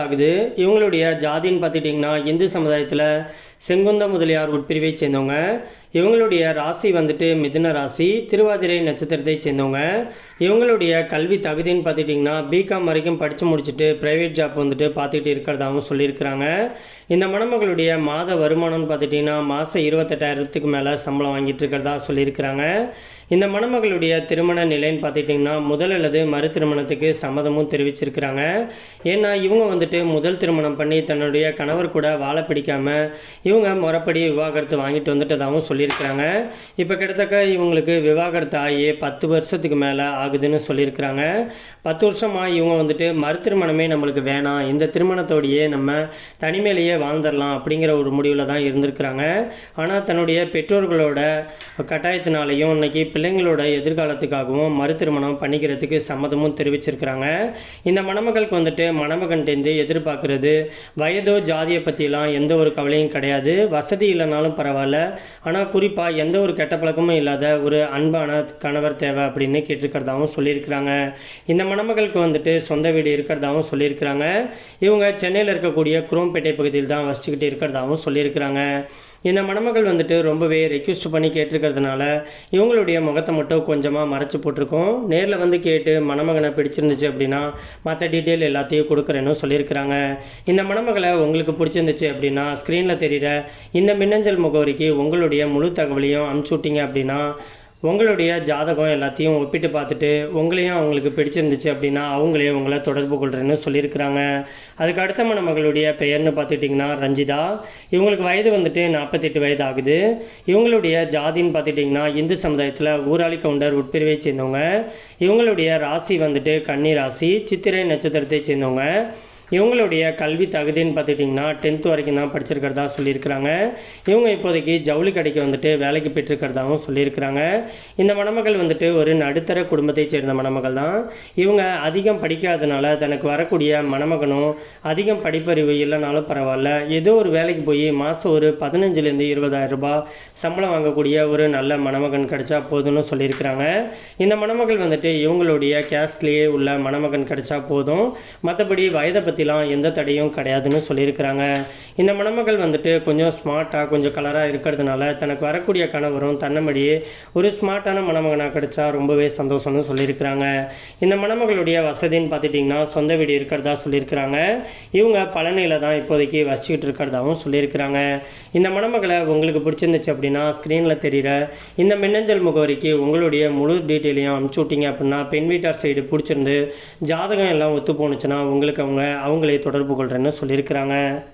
ஆகுது. இவங்களுடைய ஜாதின்னு பார்த்துட்டிங்கன்னா இந்து சமுதாயத்தில் செங்குந்த முதலியார் உட்பிரிவை சேர்ந்தவங்க. இவங்களுடைய ராசி வந்துட்டு மிதுன ராசி திருவாதிரை நட்சத்திரத்தை சேர்ந்தவங்க. இவங்களுடைய கல்வி தகுதின்னு பார்த்துட்டிங்கன்னா பிகாம் வரைக்கும் படித்து முடிச்சுட்டு ப்ரைவேட் ஜாப் வந்துட்டு பார்த்துட்டு இருக்கிறதாகவும் சொல்லியிருக்கிறாங்க. இந்த மணமகளுடைய மாத வருமானம்னு பார்த்துட்டிங்கன்னா மாதம் இருபத்தெட்டாயிரத்துக்கு மேலே சம்பளம் வாங்கிட்டு இருக்கிறதா சொல்லியிருக்கிறாங்க. இந்த மணமகளுடைய திருமண நிலைன்னு பார்த்துட்டிங்கன்னா முதல் அல்லது மறு திருமணத்துக்கு சம்மதமும் தெரிவிச்சிருக்கிறாங்க. ஏன்னா இவங்க வந்துட்டு முதல் திருமணம் பண்ணி தன்னுடைய கணவர் கூட வாழ பிடிக்காமல் இவங்க முறைப்படி விவாகரத்து வாங்கிட்டு வந்துட்டதாகவும் சொல்லியிருக்கிறாங்க. இப்போ கிட்டத்தக்க இவங்களுக்கு விவாகரத்து ஆகி பத்து வருஷத்துக்கு மேலே ஆகுதுன்னு சொல்லியிருக்கிறாங்க. பத்து வருஷமாக இவங்க வந்துட்டு மறு திருமணமே நம்மளுக்கு வேணாம். இந்த திருமணத்தோடையே நம்ம தனிமையிலேயே வாழ்ந்துடலாம் அப்படிங்கிற ஒரு முடிவில் தான் இருந்திருக்கிறாங்க. ஆனால் தன்னுடைய பெற்றோர்களோட கட்டாயத்தினாலையும் இன்னைக்கு பிள்ளைங்களோட எதிர்காலத்துக்காகவும் மறு திருமணம் பண்ணிக்கிறதுக்கு சம்மதமும் தெரிவிச்சிருக்கிறாங்க. இந்த மணமகளுக்கு வந்துட்டு மணமகன்டேந்து எதிர்பார்க்கறது. வயதோ ஜாதியை பற்றிலாம் எந்த ஒரு கவலையும் கிடையாது. வசதி இல்லைனாலும் பரவாயில்ல. ஆனால் குறிப்பாக எந்த ஒரு கெட்ட பழக்கமும் இல்லாத ஒரு அன்பான கணவர் தேவை அப்படின்னு கேட்டிருக்கிறதாகவும் சொல்லியிருக்கிறாங்க. இந்த மணமகளுக்கு வந்துட்டு சொந்த வீடு இருக்கிறதாகவும் சொல்லியிருக்கிறாங்க. இவங்க சென்னையில் இருக்கக்கூடிய குரோம்பேட்டை பகுதியில் தான் வசிச்சுக்கிட்டு இருக்கிறதாகவும் சொல்லியிருக்கிறாங்க. இந்த மணமகள் வந்துட்டு ரொம்பவே ரெக்வஸ்ட் பண்ணி கேட்டிருக்கிறதுனால இவங்களுடைய முகத்தை மட்டும் கொஞ்சமாக மறைச்சி போட்டிருக்கோம். நேரில் வந்து கேட்டு மணமகனை பிடிச்சிருந்துச்சு அப்படின்னா மற்ற டீட்டெயில் எல்லாத்தையும் கொடுக்குறேன்னு சொல்லியிருக்கிறாங்க. இந்த மணமகளை உங்களுக்கு பிடிச்சிருந்துச்சு அப்படின்னா ஸ்க்ரீனில் தெரிகிற இந்த மின்னஞ்சல் முகவரிக்கு உங்களுடைய முழு தகவலையும் அமுச்சு விட்டீங்க அப்படின்னா உங்களுடைய ஜாதகம் எல்லாத்தையும் ஒப்பிட்டு பார்த்துட்டு உங்களையும் அவங்களுக்கு பிடிச்சிருந்துச்சு அப்படின்னா அவங்களே உங்களை தொடர்பு கொள்கிறேன்னு சொல்லியிருக்கிறாங்க. அதுக்கு அடுத்த மணமகளுடைய பெயர்னு பார்த்துட்டிங்கன்னா ரஞ்சிதா. இவங்களுக்கு வயது வந்துட்டு நாற்பத்தெட்டு வயது ஆகுது. இவங்களுடைய ஜாதின்னு பார்த்துட்டிங்கன்னா இந்து சமுதாயத்தில் ஊராளி கவுண்டர் உட்பிரிவை சேர்ந்தவங்க. இவங்களுடைய ராசி வந்துட்டு கன்னி ராசி சித்திரை நட்சத்திரத்தை சேர்ந்தவங்க. இவங்களுடைய கல்வி தகுதின்னு பார்த்துட்டிங்கன்னா டென்த்து வரைக்கும் தான் படிச்சிருக்கிறதா சொல்லியிருக்கிறாங்க. இவங்க இப்போதைக்கு ஜவுளி கடைக்கு வந்துட்டு வேலைக்கு பெற்றிருக்கிறதாகவும் சொல்லியிருக்கிறாங்க. இந்த மணமகள் வந்துட்டு ஒரு நடுத்தர குடும்பத்தை சேர்ந்த மணமகள் தான். இவங்க அதிகம் படிக்காதனால தனக்கு வரக்கூடிய மணமகனும் அதிகம் படிப்பறிவு இல்லைனாலும் பரவாயில்ல. ஏதோ ஒரு வேலைக்கு போய் மாதம் ஒரு பதினஞ்சுலேருந்து இருபதாயிரம் ரூபாய் சம்பளம் வாங்கக்கூடிய ஒரு நல்ல மணமகன் கிடைச்சா போதும்னு சொல்லியிருக்கிறாங்க. இந்த மணமகள் வந்துட்டு இவங்களுடைய கேஸ்ட்லேயே உள்ள மணமகன் கிடைச்சா போதும். மற்றபடி வயதை பற்றி பற்றிலாம் எந்த தடையும் கிடையாதுன்னு சொல்லியிருக்கிறாங்க. இந்த மணமகள் வந்துட்டு கொஞ்சம் ஸ்மார்ட்டாக கொஞ்சம் கலராக இருக்கிறதுனால தனக்கு வரக்கூடிய கணவரும் தன்னபடியே ஒரு ஸ்மார்ட்டான மணமகனாக கிடைச்சா ரொம்பவே சந்தோஷம்னு சொல்லியிருக்கிறாங்க. இந்த மணமகளுடைய வசதின்னு பார்த்துட்டிங்கன்னா சொந்த வீடு இருக்கிறதா சொல்லியிருக்கிறாங்க. இவங்க பழனியில் தான் இப்போதைக்கு வசிச்சுக்கிட்டு இருக்கிறதாகவும் சொல்லியிருக்கிறாங்க. இந்த மணமகளை உங்களுக்கு பிடிச்சிருந்துச்சு அப்படின்னா ஸ்க்ரீனில் தெரிகிற இந்த மின்னஞ்சல் முகவரிக்கு உங்களுடைய முழு டீட்டெயிலையும் அனுப்பிச்சு விட்டீங்க அப்படின்னா பெண் வீட்டார் சைடு பிடிச்சிருந்து ஜாதகம் எல்லாம் ஒத்து போணுச்சுன்னா உங்களுக்கு அவங்க அவங்களே தொடர்பு கொள்கிறேன்னு சொல்லியிருக்கிறாங்க.